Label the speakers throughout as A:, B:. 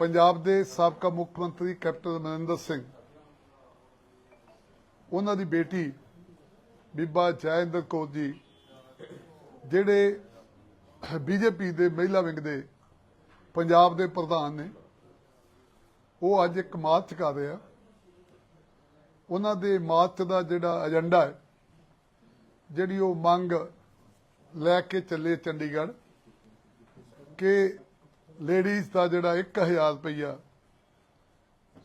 A: ਪੰਜਾਬ ਦੇ ਸਾਬਕਾ ਮੁੱਖ ਮੰਤਰੀ ਕੈਪਟਨ ਅਮਰਿੰਦਰ ਸਿੰਘ, ਉਹਨਾਂ ਦੀ ਬੇਟੀ ਬੀਬਾ ਜੈਇੰਦਰ ਕੌਰ ਜੀ, ਜਿਹੜੇ ਬੀਜੇਪੀ ਦੇ ਮਹਿਲਾ ਵਿੰਗ ਦੇ ਪੰਜਾਬ ਦੇ ਪ੍ਰਧਾਨ ਨੇ, ਉਹ ਅੱਜ ਇੱਕ ਮਾਰਚ ਕਰ ਰਹੇ ਆ। ਉਹਨਾਂ ਦੇ ਮਾਰਚ ਦਾ ਜਿਹੜਾ ਏਜੰਡਾ ਹੈ, ਜਿਹੜੀ ਉਹ ਮੰਗ ਲੈ ਕੇ ਚੱਲੇ ਚੰਡੀਗੜ੍ਹ ਕਿ ਲੇਡੀਜ਼ ਦਾ ਜਿਹੜਾ 1000 ਰੁਪਈਆ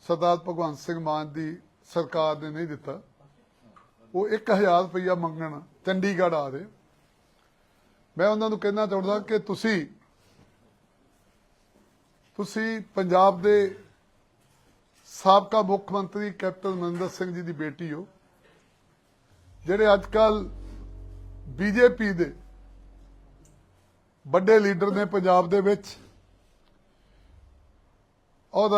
A: ਸਰਦਾਰ ਭਗਵੰਤ ਸਿੰਘ ਮਾਨ ਦੀ ਸਰਕਾਰ ਨੇ ਨਹੀਂ ਦਿੱਤਾ। ਉਹ 1000 ਰੁਪਈਆ ਮੰਗਣ ਚੰਡੀਗੜ੍ਹ ਆ ਰਹੇ। ਮੈਂ ਉਹਨਾਂ ਨੂੰ ਕਹਿਣਾ ਚਾਹੁੰਦਾ ਕਿ ਤੁਸੀਂ ਤੁਸੀਂ ਪੰਜਾਬ ਦੇ ਸਾਬਕਾ ਮੁੱਖ ਮੰਤਰੀ ਕੈਪਟਨ ਅਮਰਿੰਦਰ ਸਿੰਘ ਜੀ ਦੀ ਬੇਟੀ ਹੋ, ਜਿਹੜੇ ਅੱਜ ਕੱਲ ਬੀਜੇਪੀ ਦੇ ਵੱਡੇ ਲੀਡਰ ਨੇ ਪੰਜਾਬ ਦੇ ਵਿੱਚ। ਔਰ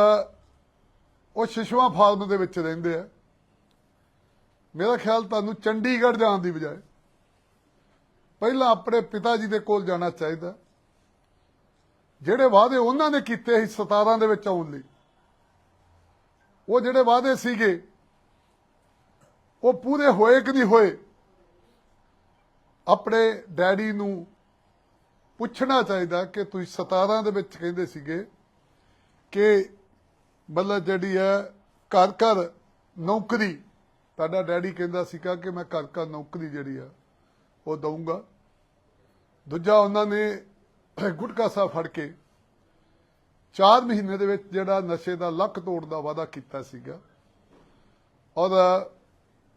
A: ਉਹ ਸ਼ਿਸ਼ੂਆ ਫਾਰਮ ਦੇ ਵਿੱਚ ਰਹਿੰਦੇ ਆ। ਮੇਰਾ ਖਿਆਲ ਤੁਹਾਨੂੰ ਚੰਡੀਗੜ੍ਹ ਜਾਣ ਦੀ ਬਜਾਏ ਪਹਿਲਾਂ ਆਪਣੇ ਪਿਤਾ ਜੀ ਦੇ ਕੋਲ ਜਾਣਾ ਚਾਹੀਦਾ। ਜਿਹੜੇ ਵਾਅਦੇ ਉਹਨਾਂ ਨੇ ਕੀਤੇ ਸੀ 17 ਦੇ ਵਿੱਚ ਆਉਣ ਲਈ, ਉਹ ਜਿਹੜੇ ਵਾਅਦੇ ਸੀਗੇ, ਉਹ ਪੂਰੇ ਹੋਏ ਕਿ ਨਹੀਂ ਹੋਏ, ਆਪਣੇ ਡੈਡੀ ਨੂੰ ਪੁੱਛਣਾ ਚਾਹੀਦਾ ਕਿ ਤੁਸੀਂ 17 ਦੇ ਵਿੱਚ ਕਹਿੰਦੇ ਸੀਗੇ ਕਿ ਮਤਲਬ ਜਿਹੜੀ ਹੈ ਘਰ ਘਰ ਨੌਕਰੀ, ਤੁਹਾਡਾ ਡੈਡੀ ਕਹਿੰਦਾ ਸੀਗਾ ਕਿ ਮੈਂ ਘਰ ਘਰ ਨੌਕਰੀ ਜਿਹੜੀ ਆ, ਉਹ ਦਊਂਗਾ। ਦੂਜਾ ਉਹਨਾਂ ਨੇ ਗੁਟਕਾ ਸਾਹਿਬ ਫੜ ਕੇ 4 ਮਹੀਨੇ ਦੇ ਵਿੱਚ ਜਿਹੜਾ ਨਸ਼ੇ ਦਾ ਲੱਕ ਤੋੜ ਦਾ ਵਾਅਦਾ ਕੀਤਾ ਸੀਗਾ। ਔਰ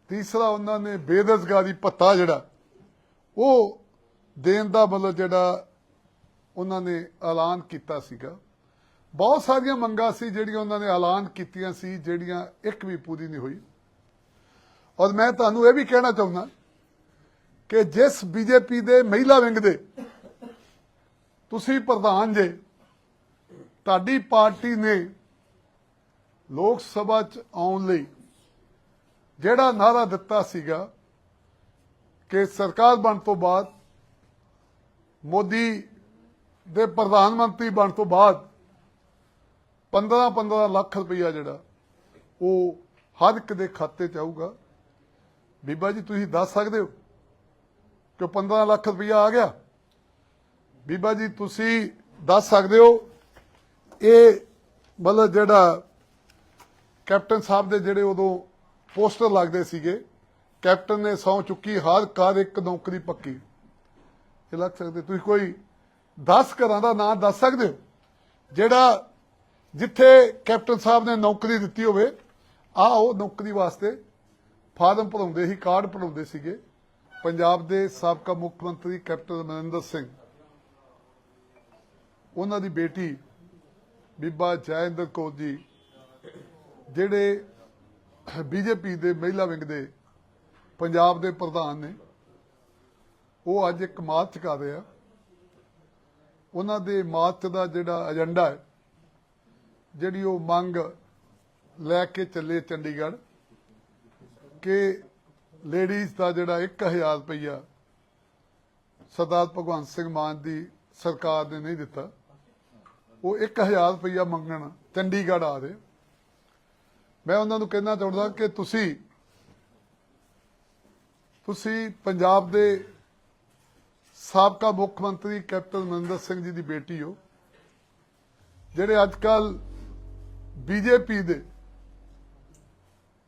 A: ਤੀਸਰਾ ਉਹਨਾਂ ਨੇ ਬੇਰੁਜ਼ਗਾਰੀ ਭੱਤਾ ਜਿਹੜਾ, ਉਹ ਦੇਣ ਦਾ ਮਤਲਬ ਜਿਹੜਾ ਉਹਨਾਂ ਨੇ ਐਲਾਨ ਕੀਤਾ ਸੀਗਾ। ਬਹੁਤ ਸਾਰੀਆਂ ਮੰਗਾਂ ਸੀ ਜਿਹੜੀਆਂ ਉਹਨਾਂ ਨੇ ਐਲਾਨ ਕੀਤੀਆਂ ਸੀ, ਜਿਹੜੀਆਂ ਇੱਕ ਵੀ ਪੂਰੀ ਨਹੀਂ ਹੋਈ। ਔਰ ਮੈਂ ਤੁਹਾਨੂੰ ਇਹ ਵੀ ਕਹਿਣਾ ਚਾਹੁੰਦਾ ਕਿ ਜਿਸ ਬੀਜੇਪੀ ਦੇ ਮਹਿਲਾ ਵਿੰਗ ਦੇ ਤੁਸੀਂ ਪ੍ਰਧਾਨ ਜੇ, ਤੁਹਾਡੀ ਪਾਰਟੀ ਨੇ ਲੋਕ ਸਭਾ ਚ ਆਉਣ ਲਈ ਜਿਹੜਾ ਨਾਰਾ ਦਿੱਤਾ ਸੀਗਾ ਕਿ ਸਰਕਾਰ ਬਣ ਤੋਂ ਬਾਅਦ, ਮੋਦੀ ਦੇ ਪ੍ਰਧਾਨ ਮੰਤਰੀ ਬਣ ਤੋਂ ਬਾਅਦ 15-15 ਲੱਖ ਰੁਪਈਆ ਜਿਹੜਾ ਉਹ ਹਰ ਇੱਕ ਦੇ ਖਾਤੇ ਚ ਆਊਗਾ। ਬੀਬਾ ਜੀ, ਤੁਸੀਂ ਦੱਸ ਸਕਦੇ ਹੋ ਕਿ 15 ਲੱਖ ਰੁਪਈਆ ਆ ਗਿਆ? ਬੀਬਾ ਜੀ, ਤੁਸੀਂ ਦੱਸ ਸਕਦੇ ਹੋ ਇਹ ਮਤਲਬ ਜਿਹੜਾ ਕੈਪਟਨ ਸਾਹਿਬ ਦੇ ਜਿਹੜੇ ਉਦੋਂ ਪੋਸਟਰ ਲੱਗਦੇ ਸੀਗੇ, ਕੈਪਟਨ ਨੇ ਸੌ ਚੁੱਕੀ, ਹਰ ਕਾਰ ਇੱਕ ਨੌਕਰੀ ਪੱਕੀ। ਇਹ ਲੱਗ ਸਕਦੇ ਤੁਸੀਂ ਕੋਈ 10 ਘਰਾਂ ਦਾ ਨਾਮ ਦੱਸ ਸਕਦੇ ਹੋ? ਜਿਹੜਾ ਜਿੱਥੇ ਕੈਪਟਨ ਸਾਹਿਬ ਨੇ ਨੌਕਰੀ ਦਿੱਤੀ ਹੋਵੇ ਆ ਉਹ ਨੌਕਰੀ ਵਾਸਤੇ ਫਾਰਮ ਭਰਾਉਂਦੇ ਸੀ, ਕਾਰਡ ਭਰਾਉਂਦੇ ਸੀਗੇ। ਪੰਜਾਬ ਦੇ ਸਾਬਕਾ ਮੁੱਖ ਮੰਤਰੀ ਕੈਪਟਨ ਅਮਰਿੰਦਰ ਸਿੰਘ, ਉਹਨਾਂ ਦੀ ਬੇਟੀ ਬੀਬਾ ਜੈਇੰਦਰ ਕੌਰ ਜੀ, ਜਿਹੜੇ ਬੀਜੇਪੀ ਦੇ ਮਹਿਲਾ ਵਿੰਗ ਦੇ ਪੰਜਾਬ ਦੇ ਪ੍ਰਧਾਨ ਨੇ, ਉਹ ਅੱਜ ਇੱਕ ਮਾਰਚ ਕਰ ਰਹੇ ਆ। ਉਹਨਾਂ ਦੇ ਮਾਰਚ ਦਾ ਜਿਹੜਾ ਏਜੰਡਾ ਹੈ ਜਿਹੜੀ ਉਹ ਮੰਗ ਲੈ ਕੇ ਚੱਲੇ ਚੰਡੀਗੜ੍ਹ, ਕਿ ਲੇਡੀਜ਼ ਦਾ ਜਿਹੜਾ 1000 ਰੁਪਇਆ ਸਰਦਾਰ ਭਗਵੰਤ ਸਿੰਘ ਮਾਨ ਦੀ ਸਰਕਾਰ ਨੇ ਨਹੀਂ ਦਿੱਤਾ, ਉਹ 1000 ਰੁਪਇਆ ਮੰਗਣ ਚੰਡੀਗੜ੍ਹ ਆ ਰਹੇ। ਮੈਂ ਉਹਨਾਂ ਨੂੰ ਕਹਿਣਾ ਚਾਹੁੰਦਾ ਕਿ ਤੁਸੀਂ ਤੁਸੀਂ ਪੰਜਾਬ ਦੇ ਸਾਬਕਾ ਮੁੱਖ ਮੰਤਰੀ ਕੈਪਟਨ ਅਮਰਿੰਦਰ ਸਿੰਘ ਜੀ ਦੀ ਬੇਟੀ ਹੋ, ਜਿਹੜੇ ਅੱਜ ਕੱਲ ਬੀਜੇਪੀ ਦੇ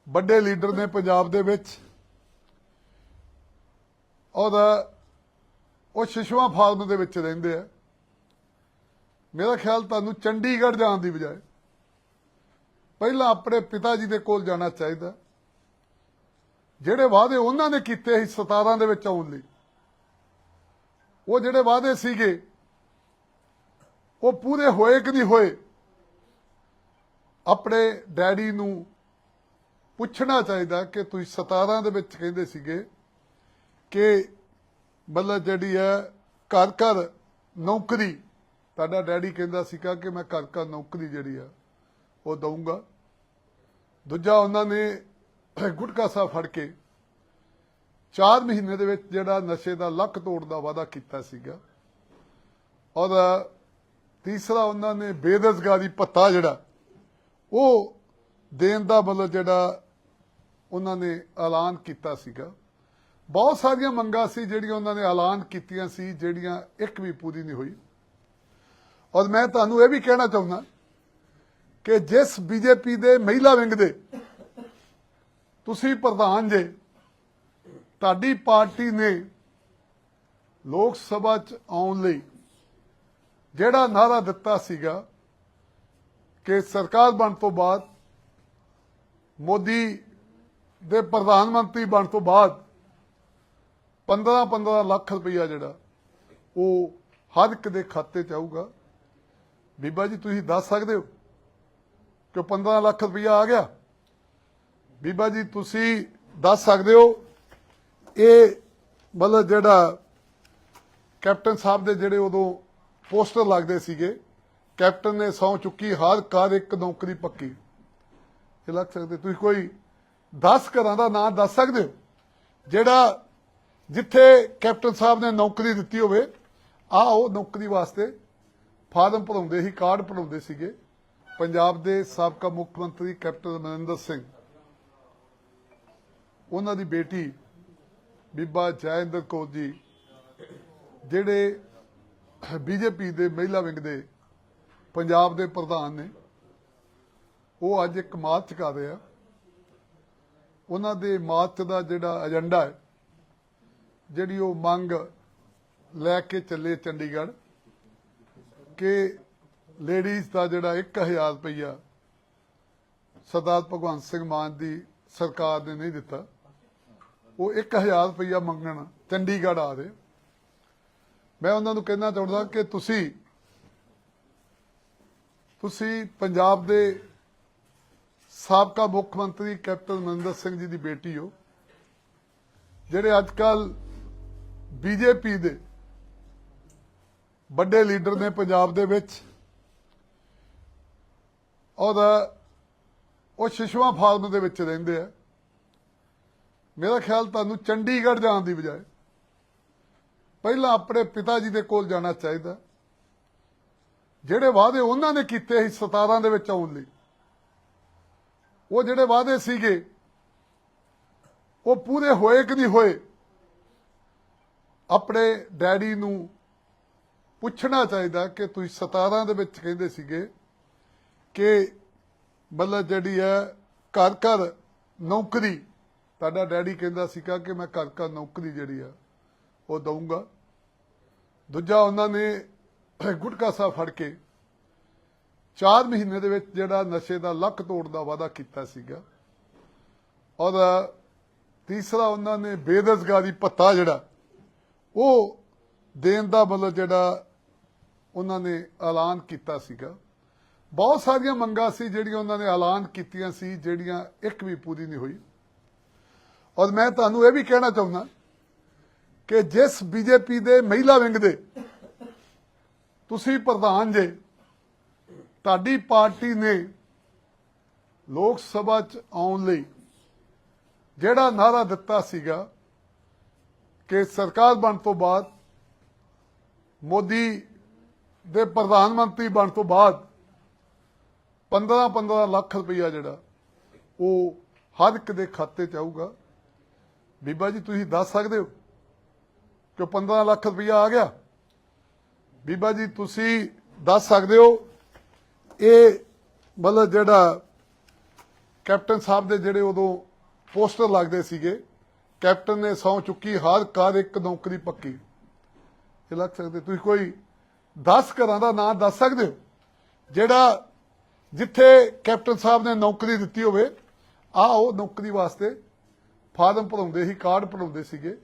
A: ਵੱਡੇ ਲੀਡਰ ਨੇ ਪੰਜਾਬ ਦੇ ਵਿੱਚ। ਔਰ ਉਹ ਸ਼ਿਸ਼ੂਆ ਫਾਰਮ ਦੇ ਵਿੱਚ ਰਹਿੰਦੇ ਆ। ਮੇਰਾ ਖਿਆਲ ਤੁਹਾਨੂੰ ਚੰਡੀਗੜ੍ਹ ਜਾਣ ਦੀ ਬਜਾਏ ਪਹਿਲਾਂ ਆਪਣੇ ਪਿਤਾ ਜੀ ਦੇ ਕੋਲ ਜਾਣਾ ਚਾਹੀਦਾ। ਜਿਹੜੇ ਵਾਅਦੇ ਉਹਨਾਂ ਨੇ ਕੀਤੇ ਸੀ 17 ਦੇ ਵਿੱਚ ਆਉਣ ਲਈ, ਉਹ ਜਿਹੜੇ ਵਾਅਦੇ ਸੀਗੇ, ਉਹ ਪੂਰੇ ਹੋਏ ਕਿ ਨਹੀਂ ਹੋਏ ਆਪਣੇ ਡੈਡੀ ਨੂੰ ਪੁੱਛਣਾ ਚਾਹੀਦਾ ਕਿ ਤੁਸੀਂ 17 ਦੇ ਵਿੱਚ ਕਹਿੰਦੇ ਸੀਗੇ ਕਿ ਮਤਲਬ ਜਿਹੜੀ ਹੈ ਘਰ ਘਰ ਨੌਕਰੀ, ਤੁਹਾਡਾ ਡੈਡੀ ਕਹਿੰਦਾ ਸੀਗਾ ਕਿ ਮੈਂ ਘਰ ਘਰ ਨੌਕਰੀ ਜਿਹੜੀ ਆ, ਉਹ ਦਊਂਗਾ। ਦੂਜਾ ਉਹਨਾਂ ਨੇ ਗੁਟਕਾ ਸਾਹਿਬ ਫੜ ਕੇ 4 ਮਹੀਨੇ ਦੇ ਵਿੱਚ ਜਿਹੜਾ ਨਸ਼ੇ ਦਾ ਲੱਕ ਤੋੜ ਦਾ ਵਾਅਦਾ ਕੀਤਾ ਸੀਗਾ। ਔਰ ਤੀਸਰਾ ਉਹਨਾਂ ਨੇ ਬੇਰੁਜ਼ਗਾਰੀ ਭੱਤਾ ਜਿਹੜਾ ਉਹ ਦੇਣ ਦਾ ਮਤਲਬ ਜਿਹੜਾ ਉਹਨਾਂ ਨੇ ਐਲਾਨ ਕੀਤਾ ਸੀਗਾ। ਬਹੁਤ ਸਾਰੀਆਂ ਮੰਗਾਂ ਸੀ ਜਿਹੜੀਆਂ ਉਹਨਾਂ ਨੇ ਐਲਾਨ ਕੀਤੀਆਂ ਸੀ, ਜਿਹੜੀਆਂ ਇੱਕ ਵੀ ਪੂਰੀ ਨਹੀਂ ਹੋਈ। ਔਰ ਮੈਂ ਤੁਹਾਨੂੰ ਇਹ ਵੀ ਕਹਿਣਾ ਚਾਹੁੰਦਾ ਕਿ ਜਿਸ ਬੀਜੇਪੀ ਦੇ ਮਹਿਲਾ ਵਿੰਗ ਦੇ ਤੁਸੀਂ ਪ੍ਰਧਾਨ ਜੇ, ਤੁਹਾਡੀ ਪਾਰਟੀ ਨੇ ਲੋਕ ਸਭਾ ਚ ਆਉਣ ਲਈ ਜਿਹੜਾ ਨਾਰਾ ਦਿੱਤਾ ਸੀਗਾ ਕਿ ਸਰਕਾਰ ਬਣ ਤੋਂ ਬਾਅਦ, ਮੋਦੀ ਦੇ ਪ੍ਰਧਾਨ ਮੰਤਰੀ ਬਣ ਤੋਂ ਬਾਅਦ 15-15 ਲੱਖ ਰੁਪਈਆ ਜਿਹੜਾ, ਉਹ ਹਰ ਇੱਕ ਦੇ ਖਾਤੇ 'ਚ ਆਊਗਾ। ਬੀਬਾ ਜੀ, ਤੁਸੀਂ ਦੱਸ ਸਕਦੇ ਹੋ ਕਿ 15 ਲੱਖ ਰੁਪਈਆ ਆ ਗਿਆ? ਬੀਬਾ ਜੀ, ਤੁਸੀਂ ਦੱਸ ਸਕਦੇ ਹੋ, ਇਹ ਮਤਲਬ ਜਿਹੜਾ ਕੈਪਟਨ ਸਾਹਿਬ ਦੇ ਜਿਹੜੇ ਉਦੋਂ ਪੋਸਟਰ ਲੱਗਦੇ ਸੀਗੇ ਕੈਪਟਨ ਨੇ ਸੌ ਚੁੱਕੀ, ਹਰ ਘਰ ਇੱਕ ਨੌਕਰੀ ਪੱਕੀ। ਇਹ ਲੱਗ ਸਕਦੇ, ਤੁਸੀਂ ਕੋਈ 10 ਘਰਾਂ ਦਾ ਨਾਂ ਦੱਸ ਸਕਦੇ ਹੋ? ਜਿਹੜਾ ਜਿੱਥੇ ਕੈਪਟਨ ਸਾਹਿਬ ਨੇ ਨੌਕਰੀ ਦਿੱਤੀ ਹੋਵੇ, ਆ ਉਹ ਨੌਕਰੀ ਵਾਸਤੇ ਫਾਰਮ ਭਰਾਉਂਦੇ ਸੀ, ਕਾਰਡ ਭਰਾਉਂਦੇ ਸੀਗੇ। ਪੰਜਾਬ ਦੇ ਸਾਬਕਾ ਮੁੱਖ ਮੰਤਰੀ ਕੈਪਟਨ ਅਮਰਿੰਦਰ ਸਿੰਘ। ਉਹਨਾਂ ਦੀ ਬੇਟੀ ਬੀਬਾ ਜੈਇੰਦਰ ਕੌਰ ਜੀ, ਜਿਹੜੇ ਬੀਜੇਪੀ ਦੇ ਮਹਿਲਾ ਵਿੰਗ ਦੇ ਪੰਜਾਬ ਦੇ ਪ੍ਰਧਾਨ ਨੇ, ਉਹ ਅੱਜ ਇੱਕ ਮਾਰਚ ਕਰ ਰਹੇ ਆ। ਉਹਨਾਂ ਦੇ ਮਾਰਚ ਦਾ ਜਿਹੜਾ ਏਜੰਡਾ ਹੈ, ਜਿਹੜੀ ਉਹ ਮੰਗ ਲੈ ਕੇ ਚੱਲੇ ਚੰਡੀਗੜ੍ਹ, ਕਿ ਲੇਡੀਜ਼ ਦਾ ਜਿਹੜਾ 1000 ਰੁਪਈਆ ਸਰਦਾਰ ਭਗਵੰਤ ਸਿੰਘ ਮਾਨ ਦੀ ਸਰਕਾਰ ਨੇ ਨਹੀਂ ਦਿੱਤਾ। ਉਹ 1000 ਰੁਪਈਆ ਮੰਗਣ ਚੰਡੀਗੜ੍ਹ ਆ ਰਹੇ। ਮੈਂ ਉਹਨਾਂ ਨੂੰ ਕਹਿਣਾ ਚਾਹੁੰਦਾ ਕਿ ਤੁਸੀਂ ਤੁਸੀਂ ਪੰਜਾਬ ਦੇ ਸਾਬਕਾ ਮੁੱਖ ਮੰਤਰੀ ਕੈਪਟਨ ਅਮਰਿੰਦਰ ਸਿੰਘ ਜੀ ਦੀ ਬੇਟੀ ਹੋ, ਜਿਹੜੇ ਅੱਜ ਕੱਲ ਬੀਜੇਪੀ ਦੇ ਵੱਡੇ ਲੀਡਰ ਨੇ ਪੰਜਾਬ ਦੇ ਵਿੱਚ ਔਰ ਉਹ ਸ਼ਿਸ਼ੂਆ ਫਾਰਮ ਦੇ ਵਿੱਚ ਰਹਿੰਦੇ ਆ। ਮੇਰਾ ਖਿਆਲ ਤੁਹਾਨੂੰ ਚੰਡੀਗੜ੍ਹ ਜਾਣ ਦੀ ਬਜਾਏ ਪਹਿਲਾਂ ਆਪਣੇ ਪਿਤਾ ਜੀ ਦੇ ਕੋਲ ਜਾਣਾ ਚਾਹੀਦਾ। ਜਿਹੜੇ ਵਾਅਦੇ ਉਹਨਾਂ ਨੇ ਕੀਤੇ ਸੀ 17 ਦੇ ਵਿੱਚ ਆਉਣ ਲਈ, ਉਹ ਜਿਹੜੇ ਵਾਅਦੇ ਸੀਗੇ, ਉਹ ਪੂਰੇ ਹੋਏ ਕਿ ਨਹੀਂ ਹੋਏ, ਆਪਣੇ ਡੈਡੀ ਨੂੰ ਪੁੱਛਣਾ ਚਾਹੀਦਾ ਕਿ ਤੁਸੀਂ 17 ਦੇ ਵਿੱਚ ਕਹਿੰਦੇ ਸੀਗੇ ਕਿ ਮਤਲਬ ਜਿਹੜੀ ਹੈ ਘਰ ਘਰ ਨੌਕਰੀ, ਤੁਹਾਡਾ ਡੈਡੀ ਕਹਿੰਦਾ ਸੀਗਾ ਕਿ ਮੈਂ ਘਰ ਘਰ ਨੌਕਰੀ ਜਿਹੜੀ ਆ ਉਹ ਦਊਂਗਾ। ਦੂਜਾ ਉਹਨਾਂ ਨੇ ਗੁਟਕਾ ਸਾਹਿਬ ਫੜ ਕੇ 4 ਮਹੀਨੇ ਦੇ ਵਿੱਚ ਜਿਹੜਾ ਨਸ਼ੇ ਦਾ ਲੱਕ ਤੋੜ ਦਾ ਵਾਅਦਾ ਕੀਤਾ ਸੀਗਾ। ਔਰ ਤੀਸਰਾ ਉਹਨਾਂ ਨੇ ਬੇਰੁਜ਼ਗਾਰੀ ਭੱਤਾ ਜਿਹੜਾ, ਉਹ ਦੇਣ ਦਾ ਮਤਲਬ ਜਿਹੜਾ ਉਹਨਾਂ ਨੇ ਐਲਾਨ ਕੀਤਾ ਸੀਗਾ। ਬਹੁਤ ਸਾਰੀਆਂ ਮੰਗਾਂ ਸੀ ਜਿਹੜੀਆਂ ਉਹਨਾਂ ਨੇ ਐਲਾਨ ਕੀਤੀਆਂ ਸੀ, ਜਿਹੜੀਆਂ ਇੱਕ ਵੀ ਪੂਰੀ ਨਹੀਂ ਹੋਈ। ਔਰ ਮੈਂ ਤੁਹਾਨੂੰ ਇਹ ਵੀ ਕਹਿਣਾ ਚਾਹੁੰਦਾ ਕਿ ਜਿਸ ਬੀਜੇਪੀ ਦੇ ਮਹਿਲਾ ਵਿੰਗ ਦੇ ਤੁਸੀਂ ਪ੍ਰਧਾਨ ਜੇ, ਤੁਹਾਡੀ ਪਾਰਟੀ ਨੇ ਲੋਕ ਸਭਾ ਚ ਆਉਣ ਲਈ ਜਿਹੜਾ ਨਾਰਾ ਦਿੱਤਾ ਸੀਗਾ ਕਿ ਸਰਕਾਰ ਬਣ ਤੋਂ ਬਾਅਦ, ਮੋਦੀ ਦੇ ਪ੍ਰਧਾਨ ਮੰਤਰੀ ਬਣ ਤੋਂ ਬਾਅਦ 15-15 ਲੱਖ ਰੁਪਈਆ ਜਿਹੜਾ ਉਹ ਹਰ ਇੱਕ ਦੇ ਖਾਤੇ 'ਚ ਆਊਗਾ। ਬੀਬਾ ਜੀ, ਤੁਸੀਂ ਦੱਸ ਸਕਦੇ ਹੋ ਕਿ 15 ਲੱਖ ਰੁਪਈਆ ਆ ਗਿਆ? ਬੀਬਾ ਜੀ, ਤੁਸੀਂ ਦੱਸ ਸਕਦੇ ਹੋ? ਇਹ ਮਤਲਬ ਜਿਹੜਾ ਕੈਪਟਨ ਸਾਹਿਬ ਦੇ ਜਿਹੜੇ ਉਦੋਂ ਪੋਸਟਰ ਲੱਗਦੇ ਸੀਗੇ, ਕੈਪਟਨ ਨੇ ਸੌ ਚੁੱਕੀ, ਹਰ ਘਰ ਇੱਕ ਨੌਕਰੀ ਪੱਕੀ। ਇਹ ਲੱਗ ਸਕਦੇ, ਤੁਸੀਂ ਕੋਈ 10 ਘਰਾਂ ਦਾ ਨਾਂ ਦੱਸ ਸਕਦੇ ਹੋ? ਜਿਹੜਾ ਜਿੱਥੇ ਕੈਪਟਨ ਸਾਹਿਬ ਨੇ ਨੌਕਰੀ ਦਿੱਤੀ ਹੋਵੇ ਆ ਉਹ ਨੌਕਰੀ ਵਾਸਤੇ ਫਾਰਮ ਭਰਾਉਂਦੇ ਸੀ, ਕਾਰਡ ਭਰਾਉਂਦੇ ਸੀਗੇ।